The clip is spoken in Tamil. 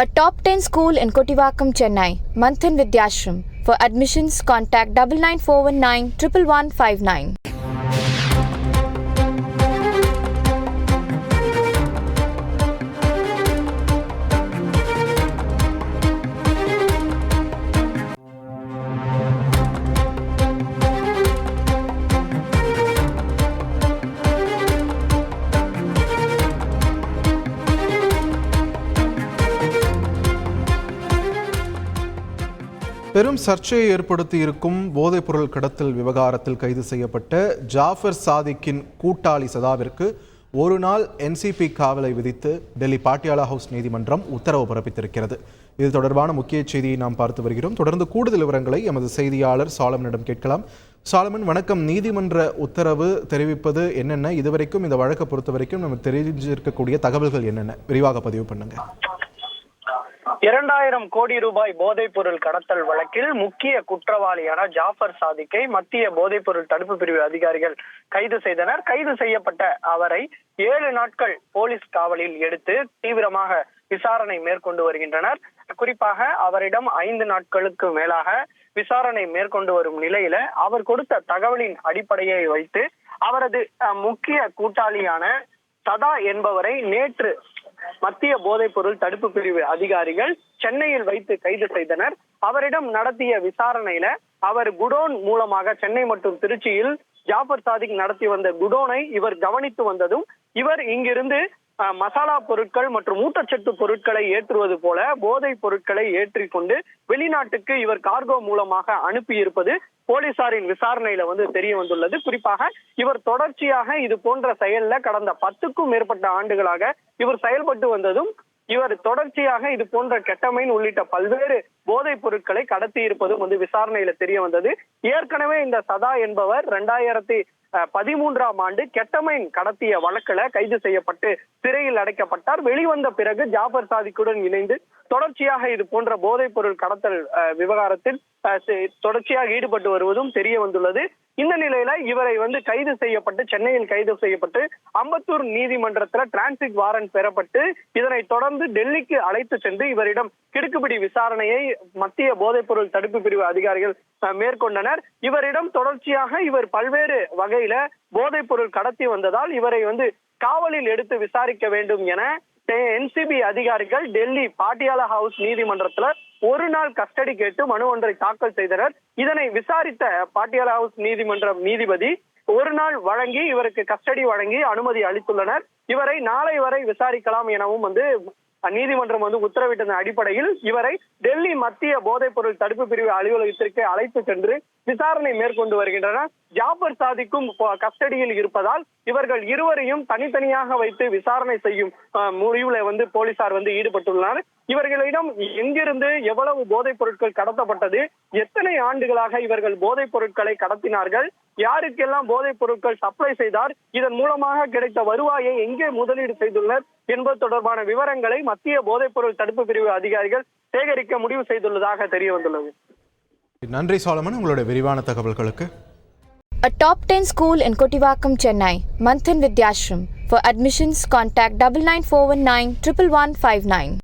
A top 10 school in Kotivakkam, Chennai, Manthan Vidyashram. For admissions, contact 99419 பெரும் சர்ச்சையை ஏற்படுத்தி இருக்கும் போதைப்பொருள் கடத்தல் விவகாரத்தில் கைது செய்யப்பட்ட ஜாஃபர் சாதிக்கின் கூட்டாளி சதாவிற்கு ஒரு நாள் என்சிபி காவலை விதித்து டெல்லி பாட்டியாலா ஹவுஸ் நீதிமன்றம் உத்தரவு பிறப்பித்திருக்கிறது. இது தொடர்பான முக்கிய செய்தியை நாம் பார்த்து வருகிறோம். தொடர்ந்து கூடுதல் விவரங்களை எமது செய்தியாளர் சாலமனிடம் கேட்கலாம். சாலமன் வணக்கம். நீதிமன்ற உத்தரவு தெரிவிப்பது என்னென்ன? இதுவரைக்கும் இந்த வழக்கை பொறுத்த வரைக்கும் நம்ம தெரிஞ்சிருக்கக்கூடிய தகவல்கள் என்னென்ன? விரிவாக பதிவு பண்ணுங்கள் இரண்டாயிரம் கோடி ரூபாய் போதைப் பொருள் கடத்தல் வழக்கில் முக்கிய குற்றவாளியான ஜாஃபர் சாதிக்கை மத்திய போதைப் பொருள் தடுப்பு பிரிவு அதிகாரிகள் கைது செய்தனர். கைது செய்யப்பட்ட அவரை ஏழு நாட்கள் போலீஸ் காவலில் எடுத்து தீவிரமாக விசாரணை மேற்கொண்டு வருகின்றனர். குறிப்பாக அவரிடம் ஐந்து நாட்களுக்கு மேலாக விசாரணை மேற்கொண்டு வரும் நிலையில அவர் கொடுத்த தகவலின் அடிப்படையை வைத்து அவரது முக்கிய கூட்டாளியான சதா என்பவரை நேற்று மத்திய போதைப் பொருள் தடுப்பு பிரிவு அதிகாரிகள் சென்னையில் வைத்து கைது செய்தனர். அவரிடம் நடத்திய விசாரணையில அவர் குடோன் மூலமாக சென்னை மற்றும் திருச்சியில் ஜாஃபர் சாதிக் நடத்தி வந்த குடோனை இவர் கவனித்து வந்ததும் இவர் இங்கிருந்து அஹ், மசாலா பொருட்கள் மற்றும் ஊட்டச்சத்து பொருட்களை ஏற்றுவது போல போதைப் பொருட்களை ஏற்றிக்கொண்டு வெளிநாட்டுக்கு இவர் கார்கோ மூலமாக அனுப்பி இருப்பது போலீசாரின் விசாரணையில வந்து தெரிய வந்துள்ளது குறிப்பாக இவர் தொடர்ச்சியாக இது போன்ற செயல்ல கடந்த பத்துக்கும் மேற்பட்ட ஆண்டுகளாக இவர் செயல்பட்டு வந்ததும் இவர் தொடர்ச்சியாக இது போன்ற கெட்டமைன் உள்ளிட்ட பல்வேறு போதைப் பொருட்களை கடத்தி இருப்பதும் வந்து விசாரணையில தெரிய வந்தது ஏற்கனவே இந்த சதா என்பவர் ரெண்டாயிரத்தி பதிமூன்றாம் ஆண்டு கெட்டமைன் கடத்திய வழக்குல கைது செய்யப்பட்டு சிறையில் அடைக்கப்பட்டார். வெளிவந்த பிறகு ஜாபர் சாதிக்குடன் இணைந்து தொடர்ச்சியாக இது போன்ற போதைப் பொருள் கடத்தல் விவகாரத்தில் தொடர்ச்சியாக ஈடுபட்டு வருவதும் தெரிய வந்துள்ளது. இந்த நிலையில இவரை வந்து கைது செய்யப்பட்டு சென்னையில் கைது செய்யப்பட்டு அம்பத்தூர் நீதிமன்றத்துல டிரான்சிட் வாரண்ட் பெறப்பட்டு இதனை தொடர்ந்து டெல்லிக்கு அழைத்து சென்று இவரிடம் கிடுக்குப்பிடி விசாரணையை மத்திய போதைப் பொருள் தடுப்பு பிரிவு அதிகாரிகள் மேற்கொண்டனர். இவரிடம் தொடர்ச்சியாக இவர் பல்வேறு வகையில போதைப் பொருள் கடத்தி வந்ததால் இவரை வந்து காவலில் எடுத்து விசாரிக்க வேண்டும் என என்சிபி அதிகாரிகள் டெல்லி பாட்டியாலா ஹவுஸ் நீதிமன்றத்துல ஒரு நாள் கஸ்டடி கேட்டு மனு ஒன்றை தாக்கல் செய்தனர். இதனை விசாரித்த பாட்டியாலா ஹவுஸ் நீதிமன்றம் நீதிபதி ஒரு நாள் வழங்கி இவருக்கு கஸ்டடி வழங்கி அனுமதி அளித்துள்ளனர். இவரை நாளை வரை விசாரிக்கலாம் எனவும் வந்து நீதிமன்றம் வந்து உத்தரவிட்டதன் அடிப்படையில் இவரை டெல்லி மத்திய போதைப் பொருள் தடுப்பு பிரிவு அலுவலகத்திற்கு அழைத்து சென்று விசாரணை மேற்கொண்டு வருகின்றனர். ஜாபர் சாதிக்கும் கஸ்டடியில் இருப்பதால் இவர்கள் இருவரையும் தனித்தனியாக வைத்து விசாரணை செய்யும் முடிவுல வந்து போலீசார் வந்து ஈடுபட்டுள்ளனர். இவர்களிடம் எங்கிருந்து எவ்வளவு போதைப் பொருட்கள் கடத்தப்பட்டது எத்தனை ஆண்டுகளாக இவர்கள் போதைப் பொருட்களை கடத்தினார்கள் யாருக்கெல்லாம் போதைப் பொருட்கள் சப்ளை செய்தார் இதன் மூலமாக கிடைத்த வருவாயை எங்கே முதலீடு செய்துள்ளனர் என்பது தொடர்பான விவரங்களை மத்திய போதைப் பொருள் தடுப்பு பிரிவு அதிகாரிகள் சேகரிக்க முடிவு செய்துள்ளதாக தெரிய வந்துள்ளது நன்றி சாலமன் உங்களுடைய விரிவான தகவல்களுக்கு A top 10 school in Kotivakkam, Chennai, Manthan Vidyashram. For admissions, contact 99419 11159.